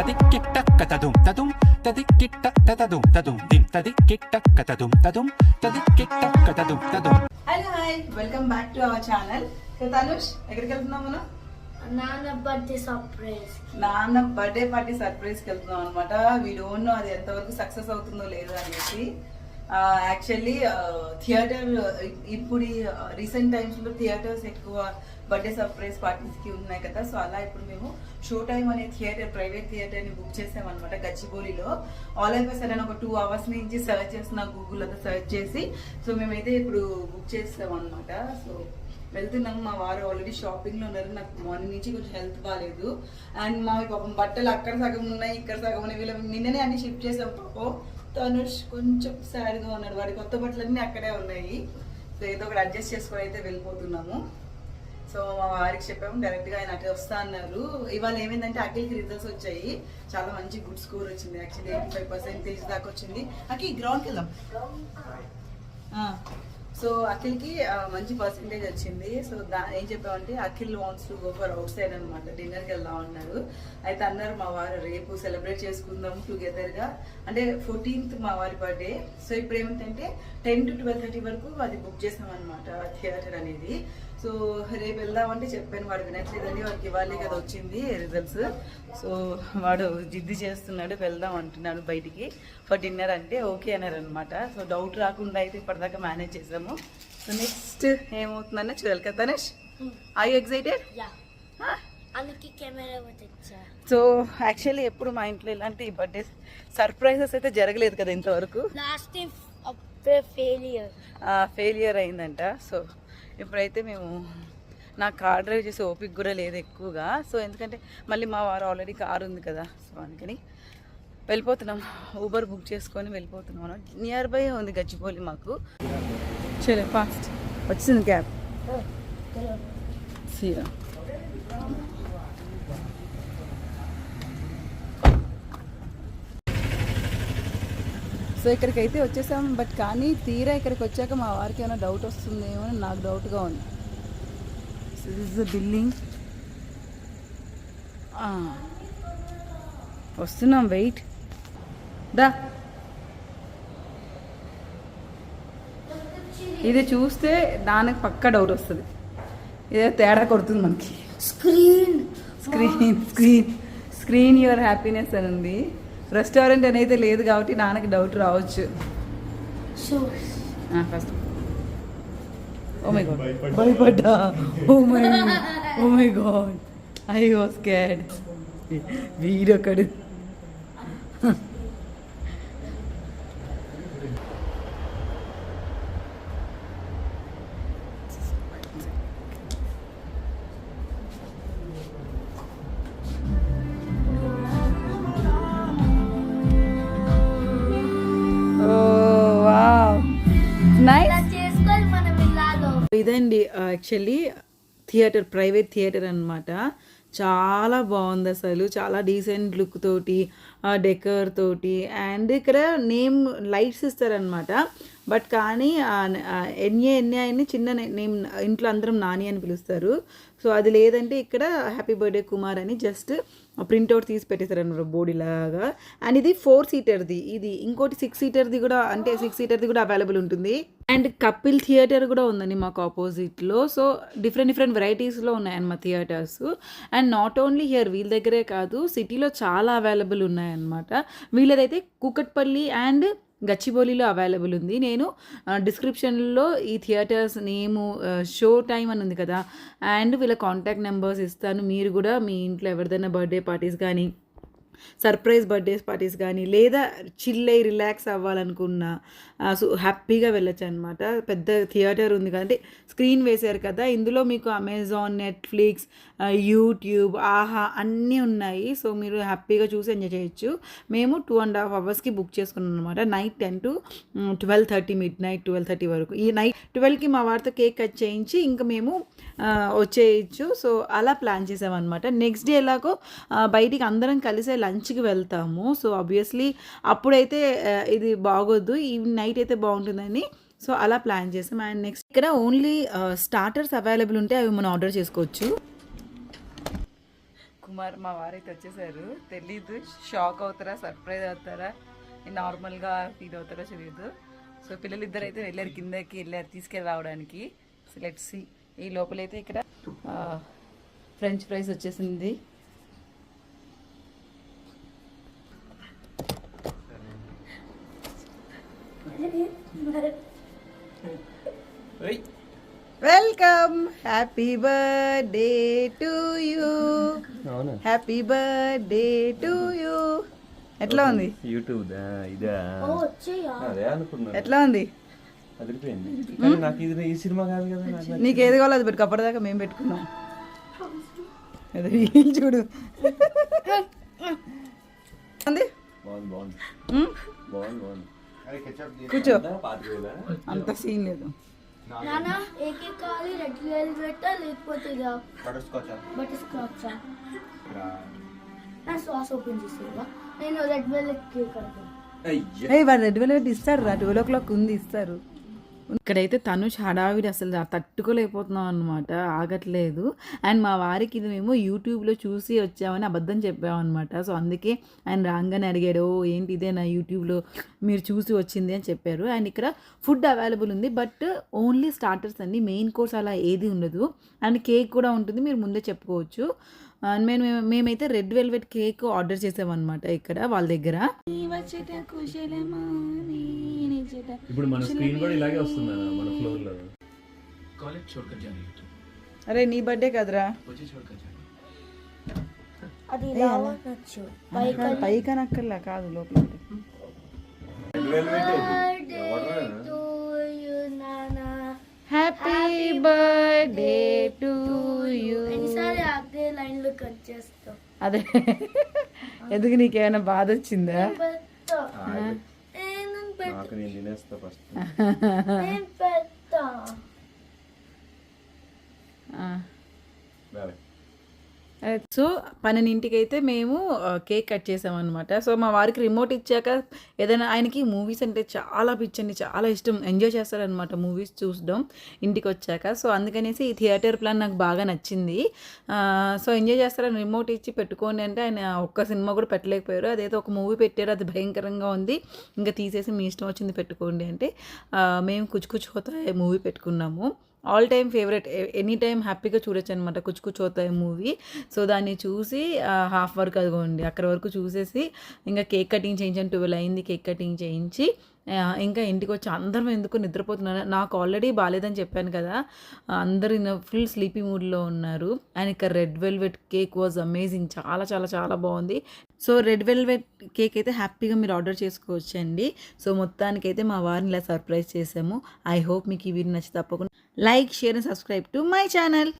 తదిక్కిట్ట కతదుం తదుం తదిక్కిట్ట తతదుం తదుం దిం తదిక్కిట్ట కతదుం తదుం తదిక్కిట్ట కతదుం తదుం hello hi welcome back to our channel Tanush ఎక్కడికి వెళ్తున్నాం మనం? నాన్న బర్త్డే సర్ప్రైజ్ నాన్న బర్త్డే పార్టీ సర్ప్రైజ్కి వెళ్తున్నాం అనమాట వీ డోంట్ నో అది ఎంతవరకు సక్సెస్ అవుతుందో లేదో అనేసి. యాక్చువల్లీ థియేటర్ ఇప్పుడు రీసెంట్ టైమ్స్లో థియేటర్స్ ఎక్కువ బర్త్డే సర్ప్రైజ్ పార్టీస్కి ఉన్నాయి కదా. సో అలా ఇప్పుడు మేము షో టైమ్ అనే థియేటర్ ప్రైవేట్ థియేటర్ని బుక్ చేసామన్నమాట గచ్చిబౌలిలో. ఆల్ అయిపోయి సరే ఒక టూ అవర్స్ నుంచి సర్చ్ చేసిన గూగుల్ అంతా సర్చ్ చేసి. సో మేమైతే ఇప్పుడు బుక్ చేస్తామన్నమాట. అనమాట సో వెళ్తున్నాం. మా వారు ఆల్రెడీ షాపింగ్లో ఉన్నారు. నాకు మార్నింగ్ నుంచి కొంచెం హెల్త్ బాగాలేదు అండ్ మా పాపం బట్టలు అక్కడ సగం ఉన్నాయి ఇక్కడ సగం ఉన్నాయి. వీళ్ళు నిన్ననే అన్ని షిఫ్ట్ చేసాం పాపం. తనుష్ కొంచెం sad ఉన్నాడు. వాడి కొత్త బట్టలన్నీ అక్కడే ఉన్నాయి. సో ఏదో ఒకటి అడ్జస్ట్ చేసుకొని అయితే వెళ్ళిపోతున్నాము. సో మా వారికి చెప్పాము డైరెక్ట్గా ఆయన అట్లా వస్తా అన్నారు. ఇవాళ ఏమైందంటే అఖిల్కి రిజల్ట్స్ వచ్చాయి. చాలా మంచి గుడ్ స్కోర్ వచ్చింది. యాక్చువల్లీ ఎయిటీ ఫైవ్ పర్సెంటేజ్ దాకా వచ్చింది. అఖిల్ గ్రౌండ్కి వెళ్దాం. సో అఖిల్కి మంచి పర్సంటేజ్ వచ్చింది. సో దా ఏం చెప్పామంటే Akhil wants to go for outside అనమాట డిన్నర్కి వెళ్దాం అన్నారు. అయితే అన్నారు మా వారు రేపు సెలబ్రేట్ చేసుకుందాం టుగెదర్గా అంటే ఫోర్టీన్త్ మా వారి బర్త్డే సో ఇప్పుడు ఏమిటంటే టెన్ టు ట్వెల్వ్ థర్టీ వరకు అది బుక్ చేసాం అనమాట థియేటర్ అనేది. సో రేపు వెళ్దామంటే చెప్పాను వాడు వినట్లేదండి వాడికి ఇవ్వాలి కదా వచ్చింది రిజల్ట్స్ సో వాడు జిద్ది చేస్తున్నాడు వెళ్దాం అంటున్నాడు బయటికి. ఫర్ డిన్నర్ అంటే ఓకే అన్నారు అనమాట సో డౌట్ రాకుండా అయితే ఇప్పటిదాకా మేనేజ్ చేసాము సో నెక్స్ట్ ఏమవుతుందన్న చూడాలి కదా Tanesh? I excited so actually ఎప్పుడు మా ఇంట్లో ఇలాంటి బర్త్డే సర్ప్రైజెస్ అయితే జరగలేదు కదా ఇంతవరకు? ఫెయిలియర్ అయిందంట. సో ఇప్పుడైతే మేము నాకు కార్ డ్రైవ్ చేసే ఓపిక కూడా లేదు ఎక్కువగా. సో ఎందుకంటే మళ్ళీ మా వారు ఆల్రెడీ కార్ ఉంది కదా. సో అందుకని వెళ్ళిపోతున్నాం. ఊబర్ బుక్ చేసుకొని వెళ్ళిపోతున్నాం నియర్ బై ఉంది గచ్చిపోలి మాకు. సరే ఫాస్ట్ వచ్చింది క్యాబ్ సీరా సో ఇక్కడికి అయితే వచ్చేసాం. బట్ కానీ తీరా ఇక్కడికి వచ్చాక మా వారికి ఏమైనా డౌట్ వస్తుందేమో అని నాకు డౌట్గా ఉంది. సో దిస్ ద బిల్డింగ్ వస్తున్నాం. వెయిట్. దా. ఇది చూస్తే దానికి పక్క డౌట్ వస్తుంది. ఇదే తేడా కొడుతుంది మనకి. Screen screen screen screen your happiness అని ఉంది. రెస్టారెంట్ అని అయితే లేదు కాబట్టి నాన్నకి డౌట్ రావచ్చు. ఫస్ట్. ఓ మై గాడ్ భయపడ్డా? ఓ my oh my god I was scared వీడొకడు. ఇదండి యాక్చువల్లీ థియేటర్ ప్రైవేట్ థియేటర్ అన్నమాట. చాలా బాగుంది అసలు. చాలా డీసెంట్ లుక్ తోటి డెకర్ తోటి. అండ్ ఇక్కడ నేమ్ లైట్స్ ఇస్తారనమాట బట్ కానీ ఎన్ఏ ఎన్ఏ అని చిన్న నేమ్ ఇంట్లో అందరం నాని అని పిలుస్తారు. సో అది లేదంటే ఇక్కడ హ్యాపీ బర్త్డే కుమార్ అని జస్ట్ ప్రింట్అవుట్ తీసి పెట్టేశారు అనమాట బోర్డు అండ్ ఇది ఫోర్ సీటర్ది. ఇది ఇంకోటి సిక్స్ సీటర్ది కూడా అంటే సిక్స్ సీటర్ది కూడా అవైలబుల్ ఉంటుంది. అండ్ కపిల్ థియేటర్ కూడా ఉందండి మాకు ఆపోజిట్లో. సో డిఫరెంట్ డిఫరెంట్ వెరైటీస్లో ఉన్నాయన్నమాట theatres. And not only here వీళ్ళ దగ్గరే కాదు సిటీలో చాలా అవైలబుల్ ఉన్నాయన్నమాట. వీళ్ళదైతే కూకట్పల్లి అండ్ గచ్చిబౌలిలో అవైలబుల్ ఉంది. నేను డిస్క్రిప్షన్లో ఈ థియేటర్స్ నేము షో టైం అని ఉంది కదా అండ్ వీళ్ళ కాంటాక్ట్ నెంబర్స్ ఇస్తాను. మీరు కూడా మీ ఇంట్లో ఎవరిదైనా బర్త్డే పార్టీస్ కానీ సర్ప్రైజ్ బర్త్డేస్ పార్టీస్ కానీ లేదా చిల్ అయి రిలాక్స్ అవ్వాలనుకున్నా సో హ్యాపీగా వెళ్ళొచ్చు అనమాట పెద్ద థియేటర్ ఉంది కదా అంటే స్క్రీన్ వేశారు కదా ఇందులో మీకు అమెజాన్ నెట్ఫ్లిక్స్ యూట్యూబ్ ఆహా అన్నీ ఉన్నాయి. సో మీరు హ్యాపీగా చూసి ఎంజాయ్ చేయొచ్చు. మేము టూ అండ్ హాఫ్ అవర్స్కి బుక్ చేసుకున్నాం అనమాట night ten to twelve thirty midnight twelve thirty వరకు. ఈ నైట్ ట్వెల్వ్కి మా వారితో కేక్ కట్ చేయించి ఇంకా మేము వచ్చేయచ్చు. సో అలా ప్లాన్ చేసామన్నమాట. నెక్స్ట్ డే ఎలాగో బయటికి అందరం కలిసే లంచ్కి వెళ్తాము. సో ఆబ్వియస్లీ అప్పుడైతే ఇది బాగోద్దు ఈ నైట్ అయితే బాగుంటుందని. సో అలా ప్లాన్ చేసాం. అండ్ నెక్స్ట్ ఇక్కడ ఓన్లీ స్టార్టర్స్ అవైలబుల్ ఉంటే అవి మనం ఆర్డర్ చేసుకోవచ్చు. కుమార్ మా వారైతే వచ్చేసారు. తెలీదు. షాక్ అవుతారా? సర్ప్రైజ్ అవుతారా? నార్మల్గా ఫీల్ అవుతారో తెలియదు సో పిల్లలు ఇద్దరు అయితే వెళ్ళారు. కిందకి వెళ్ళారు. తీసుకెళ్ళి రావడానికి. సో లెట్స్ సీ ఈ లోపలైతే ఇక్కడ ఫ్రెంచ్ ఫ్రైస్ వచ్చేసింది. Welcome happy birthday to you happy birthday to you ఎట్లా ఉంది? యూట్యూబ్ ఎట్లా ఉంది? నాకు ఇది ఈ సినిమా కాదు కదా నాకు నీకు ఏది కావాలో అది పెట్టుకో. అప్పటిదాకా మేము పెట్టుకున్నాం. అదే చూడు. బాగుంది కూర్చో? అంత సీన్ లేదు. నానా ఏకే కావాలి? రెడ్ వెల్వెట్ లేకపోతే బటర్ స్కాచ్? నా సాస్ ఓపెన్ చేసేవా నేను రెడ్ వెల్వెట్ కేక్ అనుకున్నాను అయ్యా. ఏ వాడు రెడ్ వెల్వెట్ ఇస్తారు రా. ట్వెల్వ్ ఓ క్లాక్ ఉంది ఇస్తారు. ఇక్కడైతే తనుష్ హడావిడి అసలు తట్టుకోలేకపోతున్నాం అనమాట ఆగట్లేదు. అండ్ మా వారికి ఇది మేము యూట్యూబ్లో చూసి వచ్చామని అబద్ధం చెప్పామన్నమాట. సో అందుకే ఆయన రాగానే అడిగాడు "ఓ, ఏంటి ఇదే నా యూట్యూబ్లో మీరు చూసి వచ్చింది? అని చెప్పారు. అండ్ ఇక్కడ ఫుడ్ అవైలబుల్ ఉంది బట్ ఓన్లీ స్టార్టర్స్ అండి. మెయిన్ కోర్స్ అలా ఏది ఉండదు. అండ్ కేక్ కూడా ఉంటుంది మీరు ముందే చెప్పుకోవచ్చు. మేము మేమైతే రెడ్ వెల్వెట్ కేక్ ఆర్డర్ చేసామన్నమాట ఇక్కడ వాళ్ళ దగ్గర ఇప్పుడు మన స్క్రీన్ కూడా ఇలాగే వస్తుంది మన ఫ్లోర్ లో कॉलेज छोड़कर जाने की అరే నీ బర్త్డే కదరా मुझे छोड़कर जाने అది ఇలా నచ్చు పైకన అక్కర్లా కాదు లోపల టు యు నానా హ్యాపీ బర్త్డే టు యూ అదే లైన్లో కట్ చేస్తాం. అదే. ఎందుకు నీకేమైనా బాధ వచ్చిందా? నాకు నేను తినేస్తా ఫస్ట్ సో పన్నెండింటికి అయితే మేము కేక్ కట్ చేసామన్నమాట. సో మా వారికి రిమోట్ ఇచ్చాక ఏదైనా ఆయనకి మూవీస్ అంటే చాలా పిచ్చండి చాలా ఇష్టం. ఎంజాయ్ చేస్తారనమాట మూవీస్ చూసడం ఇంటికి వచ్చాక సో అందుకనేసి ఈ థియేటర్ ప్లాన్ నాకు బాగా నచ్చింది. సో ఎంజాయ్ చేస్తారని రిమోట్ ఇచ్చి పెట్టుకోండి అంటే ఆయన ఒక్క సినిమా కూడా పెట్టలేకపోయారు. అదైతే ఒక మూవీ పెట్టారు అది భయంకరంగా ఉంది. ఇంకా తీసేసి మీ ఇష్టం వచ్చింది పెట్టుకోండి అంటే మేము కుచ్చుకుచ్చుకోతా మూవీ పెట్టుకున్నాము. All time favourite any time హ్యాపీగా చూడొచ్చు అనమాట కుచ్చు కుచ్చు అవుతాయి మూవీ. సో దాన్ని చూసి హాఫ్ వరకు అదిగోండి. అక్కడ వరకు చూసేసి ఇంకా కేక్ కటింగ్ చేయించాను ట్వెల్వ్ అయింది కేక్ కటింగ్ చేయించి ఇంకా ఇంటికి వచ్చి అందరం ఎందుకు నిద్రపోతున్నారు నాకు ఆల్రెడీ బాగాలేదని చెప్పాను కదా. అందరూ ఫుల్ స్లీపీ మూడ్లో ఉన్నారు. అండ్ ఇక్కడ red velvet cake was amazing చాలా చాలా చాలా బాగుంది. సో రెడ్ వెల్వెట్ కేక్ అయితే హ్యాపీగా మీరు ఆర్డర్ చేసుకోవచ్చండి. సో మొత్తానికైతే మా వారిని ఇలా సర్ప్రైజ్ చేసాము. ఐ హోప్ మీకు ఈ వీడియో నచ్చి తప్పకుండా like share and subscribe to my channel